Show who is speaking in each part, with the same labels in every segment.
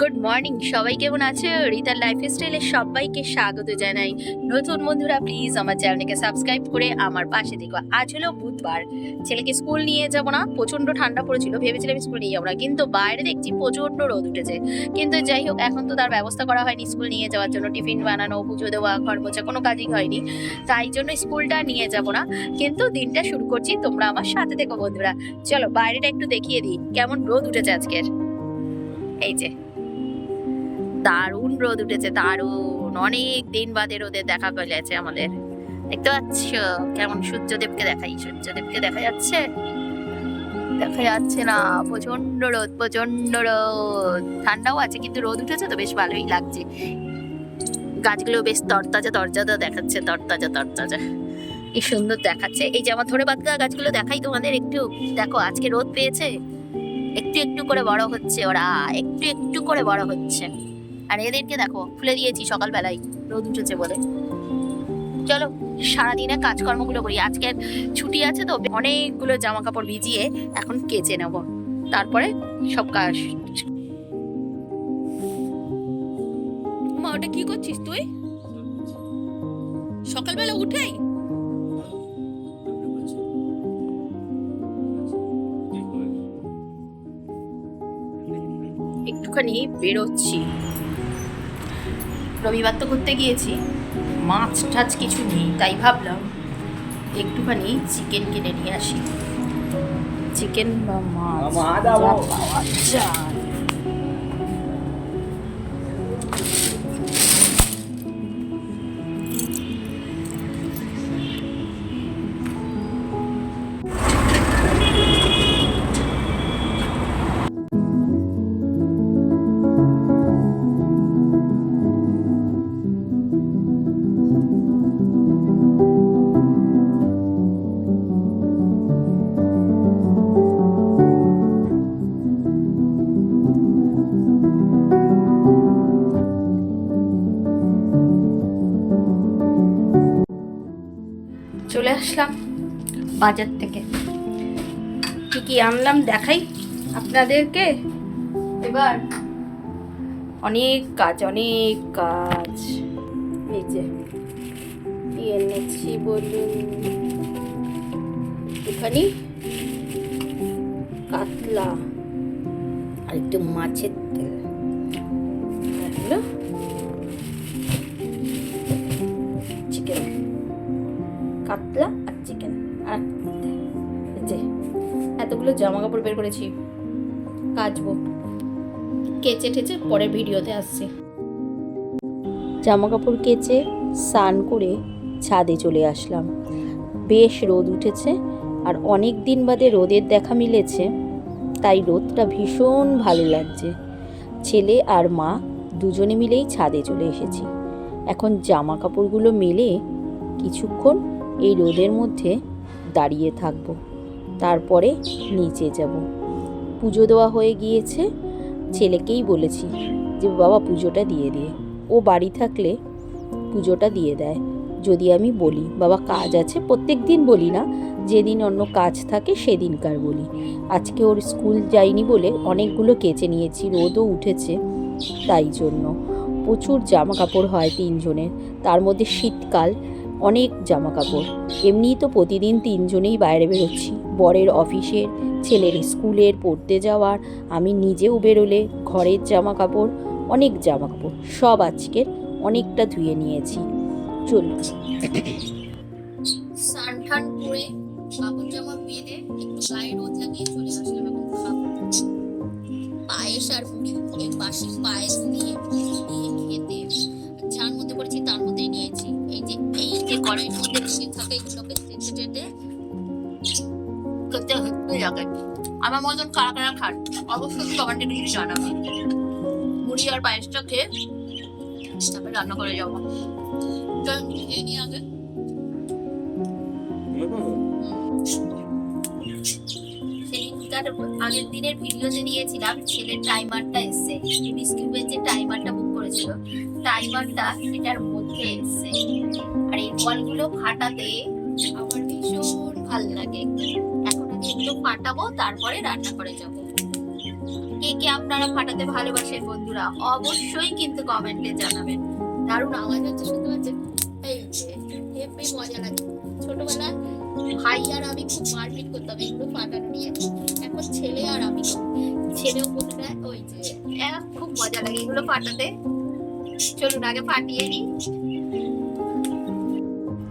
Speaker 1: Good morning সবাই কেমন আছে? রিতার লাইফ স্টাইলে সবাইকে স্বাগত জানাই। নতুন বন্ধুরা প্লিজ আমার চ্যানেলকে সাবস্ক্রাইব করে আমার পাশে দেখো আজ হলো বুধবার। ছেলেকে স্কুল নিয়ে যাব না প্রচণ্ড ঠান্ডা পড়েছিল, ভেবেছিলাম স্কুল নিয়ে যাব না, কিন্তু বাইরে দেখছি প্রচণ্ড রোদ উঠেছে। কিন্তু যাই হোক, এখন তো তার ব্যবস্থা করা হয়নি স্কুল নিয়ে যাওয়ার জন্য, টিফিন বানানো, পুজো দেওয়া, ঘর মোছা, কোনো কাজই হয়নি। তাই জন্য স্কুলটা নিয়ে যাব না, কিন্তু দিনটা শুরু করছি তোমরা আমার সাথে দেখো বন্ধুরা। চলো, বাইরেটা একটু দেখিয়ে দিই, কেমন রোদ উঠেছে আজকের? এই যে। দারুণ রোদ উঠেছে, দারুণ। অনেক দিন বাদে রোদের দেখা পেলেছে আমাদের। দেখতে পাচ্ছ? কেমন সূর্যদেবকে দেখাই, সূর্যদেবকে দেখা যাচ্ছে? দেখা যাচ্ছে না প্রচণ্ড রোদ প্রচণ্ড রোদ। ঠান্ডাও আছে, কিন্তু রোদ উঠেছে তো বেশ ভালোই লাগছে। গাছগুলো বেশ তরতাজা তরতাজা দেখাচ্ছে, তরতাজা তরতাজা। কি সুন্দর দেখাচ্ছে। এই যে আমার ধরে বাদ গাছগুলো দেখাই তোমাদের একটু। দেখো, আজকে রোদ পেয়েছে। একটু একটু করে বড় হচ্ছে ওরা, একটু একটু করে বড় হচ্ছে। আর এদেরকে দেখো খুলে দিয়েছি সকালবেলায়। রোদ উঠেছে বলে। চলো সারাদিনে কাজকর্মগুলো করি। আজকে ছুটি আছে তো অনেকগুলো জামা কাপড় ভিজিয়ে এখন কেচে নেব। তারপরে সব কাজ। মা ওটা কি করছিস তুই? সকালবেলা উঠেই? একটুখানি বেরোচ্ছি। রবিবার তো ঘুরতে গিয়েছি। মাছ টাছ কিছু নেই তাই ভাবলাম একটুখানি চিকেন কিনে নিয়ে আসি। চিকেন বা মাছ? পাওয়া যায়। চলে বাজার থেকে। কি কি আনলাম দেখাই আপনাদেরকে। এবার অনেক কাজ অনেক কাজ। এই যে এনেছি বলুন। একটুখানি কাতলা আর একটু মাছের তেল। হলো চিকেন। কাতলা এতগুলো জামা কাপড় বের করেছি। কাচবো। কেচে টেচে পরের ভিডিওতে আসছি। জামা কাপড় কেচে স্নান করে ছাদে চলে আসলাম। বেশ রোদ উঠেছে আর অনেক দিন বাদে রোদের দেখা মিলেছে, তাই রোদটা ভীষণ ভালো লাগছে। ছেলে আর মা দুজনে মিলেই ছাদে চলে এসেছি। এখন জামা কাপড়গুলো মেলে কিছুক্ষণ এই রোদের মধ্যে দাঁড়িয়ে থাকব। তারপরে নিচে যাব। পুজো দেওয়া হয়ে গিয়েছে। ছেলেকেই বলেছি যে, বাবা, পুজোটা দিয়ে দিয়ে ও বাড়ি থাকলে পুজোটা দিয়ে দেয়। যদি আমি বলি, বাবা, কাজ আছে? প্রত্যেক দিন বলি না। যেদিন অন্য কাজ থাকে, সেদিনকার বলি। আজকে ওর স্কুল যায়নি বলে অনেকগুলো কেচে নিয়েছি, রোদও উঠেছে তাই জন্য। প্রচুর জামা কাপড় হয় তিনজনের। তার মধ্যে শীতকাল অনেক জামা কাপড় এমনিই তো প্রতিদিন তিনজনেই বাইরে বেরোচ্ছি। বরের অফিসের, ছেলের স্কুলের, পড়তে যাওয়ার, আমি নিজেও বেরোলে ঘরের জামা কাপড় অনেক জামা কাপড় সব আজকের অনেকটা ধুয়ে নিয়েছি। চল জামা পায়েস আর মুড়ি বাসি পায়েস দিয়ে খেতে, যার মধ্যে করেছি তার মধ্যেই নিয়েছি। কড়াইয়ের মধ্যে লেগে থাকে এগুলোকে টেটে টেটে করতে হতে লাগে আমার মতন কারা কারা খান, অবশ্যই কমেন্টে কিছু জানাবে। মুড়ি আর পায়েসটা খেয়ে তারপরে রান্না করে যাব। চল খেয়ে নিই আগে। আগের দিনের ভিডিওতে দিয়েছিলাম, ছেলের টাইমারটা এসছে। কিউবের যে টাইমারটা বুক করেছিল টাইমারটা এটার মধ্যে এসছে। আর এই বলগুলো ফাটাতে আমার ভীষণ ভালো লাগে। এখন আগে এগুলো ফাটাবো, তারপরে রান্না করে যাব।
Speaker 2: কে কে আপনারা ফাটাতে ভালোবাসেন বন্ধুরা, অবশ্যই কিন্তু কমেন্টে জানাবেন। দারুণ আওয়াজ হচ্ছে, শুনতে পাচ্ছেন? এই যে মজা লাগে। ছোটবেলায় ভাই আর আমি খুব মারপিট করতাম এগুলো ফাটানো নিয়ে। এখন ছেলে আর আমি। ছেলেও বলে ওই যে খুব মজা লাগে এগুলো ফাটাতে। চলুন আগে ফাটিয়ে নিই।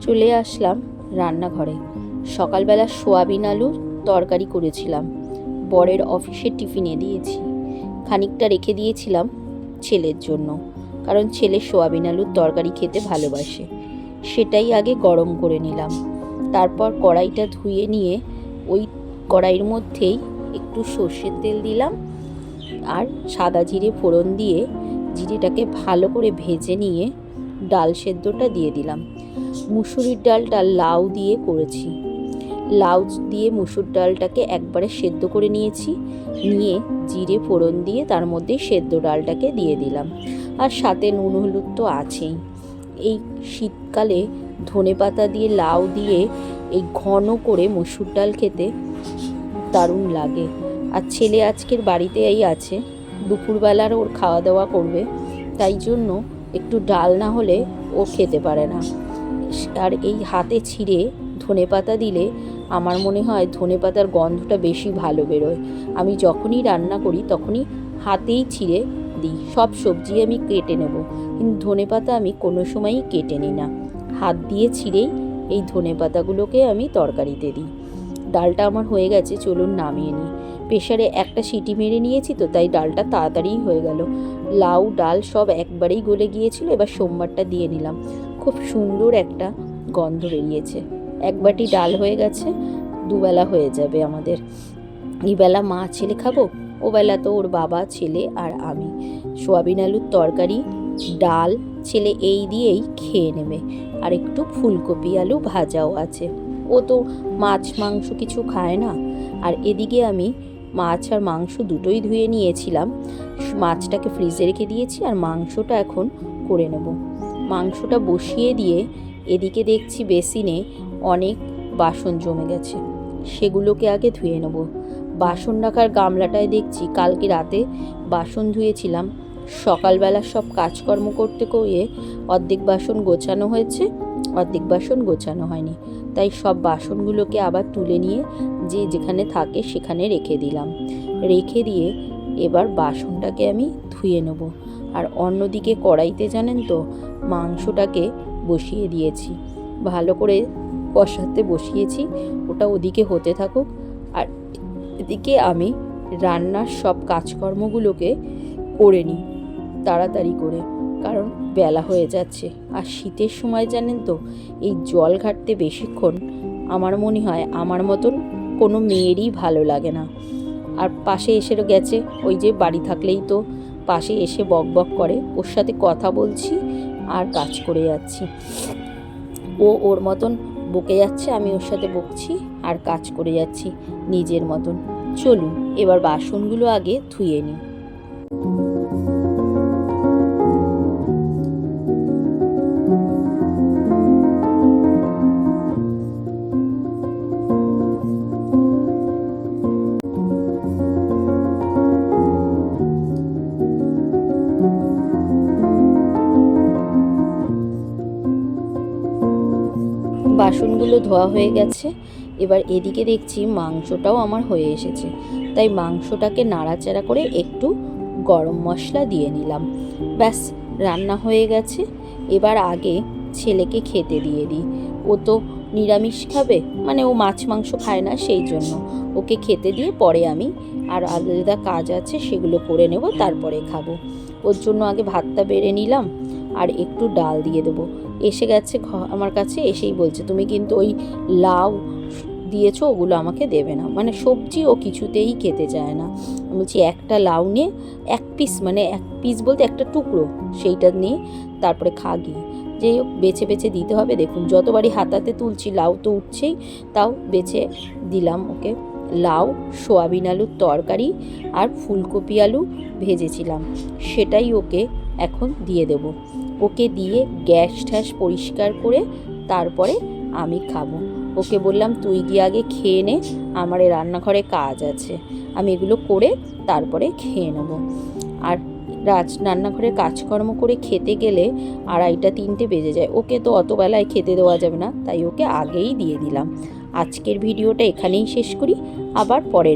Speaker 1: চলে আসলাম রান্নাঘরে। সকালবেলা সোয়াবিন আলুর তরকারি করেছিলাম। বরের অফিসে টিফিনে দিয়েছি। খানিকটা রেখে দিয়েছিলাম ছেলের জন্য, কারণ ছেলে সোয়াবিন আলুর তরকারি খেতে ভালোবাসে। সেটাই আগে গরম করে নিলাম। তারপর কড়াইটা ধুয়ে নিয়ে ওই কড়াইয়ের মধ্যেই একটু সর্ষের তেল দিলাম আর সাদা জিরে ফোড়ন দিয়ে জিরেটাকে ভালো করে ভেজে নিয়ে ডাল সেদ্ধটা দিয়ে দিলাম। মুসুরির ডালটা লাউ দিয়ে করেছি। লাউ দিয়ে মুসুর ডালটাকে একবারে সেদ্ধ করে নিয়েছি। নিয়ে জিরে ফোড়ন দিয়ে তার মধ্যে সেদ্ধ ডালটাকে দিয়ে দিলাম। আর সাথে নুন হলুদ তো আছেই। এই শীতকালে ধনে পাতা দিয়ে লাউ দিয়ে এই ঘন করে মুসুর ডাল খেতে দারুণ লাগে। আর ছেলে আজকের বাড়িতেই আছে। দুপুরবেলার ওর খাওয়া দাওয়া করবে, তাই জন্য একটু ডাল না হলে ও খেতে পারে না। আর এই হাতে ছিঁড়ে ধনে পাতা দিলে আমার মনে হয় ধনে পাতার গন্ধটা বেশি ভালো বেরোয়। আমি যখনই রান্না করি তখনই হাতেই ছিঁড়ে দিই। সব সবজি আমি কেটে নেব, কিন্তু ধনে পাতা আমি কোনো সময়ই কেটে নিই না। হাত দিয়ে ছিঁড়েই এই ধনে পাতাগুলোকে আমি তরকারিতে দিই। ডালটা আমার হয়ে গেছে, চলুন নামিয়ে নিই। প্রেশারে একটা সিটি মেরে নিয়েছি তো, তাই ডালটা তাড়াতাড়িই হয়ে গেল। লাউ, ডাল সব একবারেই গলে গিয়েছিল, এবার সোমবারটা দিয়ে নিলাম। খুব সুন্দর একটা গন্ধ বেরিয়েছে। এক বাটি ডাল হয়ে গেছে, দুবেলা হয়ে যাবে আমাদের। এবেলা মা ছেলে খাব, ওবেলা তো ওর বাবা, ছেলে আর আমি। সোয়াবিন আলুর তরকারি, ডাল ছেলে এই দিয়েই খেয়ে নেবে। আর একটু ফুলকপি আলু ভাজাও আছে। ও তো মাছ, মাংস কিছু খায় না। আর এদিকে আমি মাছ আর মাংস দুটোই ধুয়ে নিয়েছিলাম। মাছটাকে ফ্রিজে রেখে দিয়েছি আর মাংসটা এখন করে নেব। মাংসটা বসিয়ে দিয়ে এদিকে দেখছি বেসিনে অনেক বাসন জমে গেছে। সেগুলোকে আগে ধুয়ে নেব। বাসন রাখার গামলাটায় দেখছি কালকে রাতে বাসন ধুয়েছিলাম। সকালবেলা সব কাজকর্ম করতে করে অর্ধেক বাসন গোছানো হয়েছে। অর্ধেক বাসন গোছানো হয়নি। তাই সব বাসনগুলোকে আবার তুলে নিয়ে যে যেখানে থাকে সেখানে রেখে দিলাম। রেখে দিয়ে এবার বাসনটাকে আমি ধুয়ে নেব। আর অন্যদিকে কড়াইতে জানেন তো, মাংসটাকে বসিয়ে দিয়েছি। ভালো করে কষাতে বসিয়েছি, ওটা ওদিকে হতে থাকুক। আর এদিকে আমি রান্নার সব কাজকর্মগুলোকে করে নিই, তাড়াতাড়ি করে। কারণ বেলা হয়ে যাচ্ছে। আর শীতের সময় জানেন তো, এই জল ঘাটতে বেশিক্ষণ আমার মনে হয় আমার মতন কোনো মেয়েরই ভালো লাগে না। আর পাশে এসে গেছে, ওই যে বাড়ি থাকলেই তো পাশে এসে বক বক করে, ওর সাথে কথা বলছি আর কাজ করে যাচ্ছি। ও ওর মতন বকে যাচ্ছে, আমি ওর সাথে বকছি আর কাজ করে যাচ্ছি নিজের মতন। চলুন, এবার বাসনগুলো আগে ধুয়ে নিই। বাসনগুলো ধোয়া হয়ে গেছে। এবার এদিকে দেখছি মাংসটাও আমার হয়ে এসেছে। তাই মাংসটাকে নাড়াচাড়া করে একটু গরম মশলা দিয়ে নিলাম। ব্যাস, রান্না হয়ে গেছে। এবার আগে ছেলেকে খেতে দিয়ে দিই। ও তো নিরামিষ খাবে মানে ও মাছ মাংস খায় না সেই জন্য। ওকে খেতে দিয়ে পরে আমি আর আলাদা কাজ আছে সেগুলো করে নেব, তারপরে খাব। ওর জন্য আগে ভাতটা বেড়ে নিলাম আর একটু ডাল দিয়ে দেবো। এসে গেছে আমার কাছে এসেই বলছে, তুমি কিন্তু ওই লাউ দিয়েছ, ওগুলো আমাকে দেবে না। মানে সবজি ও কিছুতেই খেতে চায় না। আমি বলছি, একটা লাউ নিয়ে এক পিস মানে এক পিস বলতে একটা টুকরো, সেইটা নিয়ে তারপরে খা গিয়ে। যেই হোক, বেছে বেছে দিতে হবে। দেখুন, যতবারই হাতাতে তুলছি, লাউ তো উঠছেই, তাও বেছে দিলাম ওকে। লাউ, সোয়াবিন আলুর তরকারি আর ফুলকপি আলু ভেজেছিলাম। সেটাই ওকে এখন দিয়ে দেবো। ওকে দিয়ে গ্যাস ঠ্যাস পরিষ্কার করে তারপরে আমি খাব। ওকে বললাম, তুই গিয়ে আগে খেয়ে নে, আমার এই রান্নাঘরে কাজ আছে। আমি এগুলো করে তারপরে খেয়ে নেব। আর রাজ, রান্নাঘরে কাজকর্ম করে খেতে গেলে আড়াইটা, তিনটে বেজে যায়। ওকে তো অত বেলায় খেতে দেওয়া যাবে না, তাই ওকে আগেই দিয়ে দিলাম। আজকের ভিডিওটা এখানেই শেষ করি। আবার পরের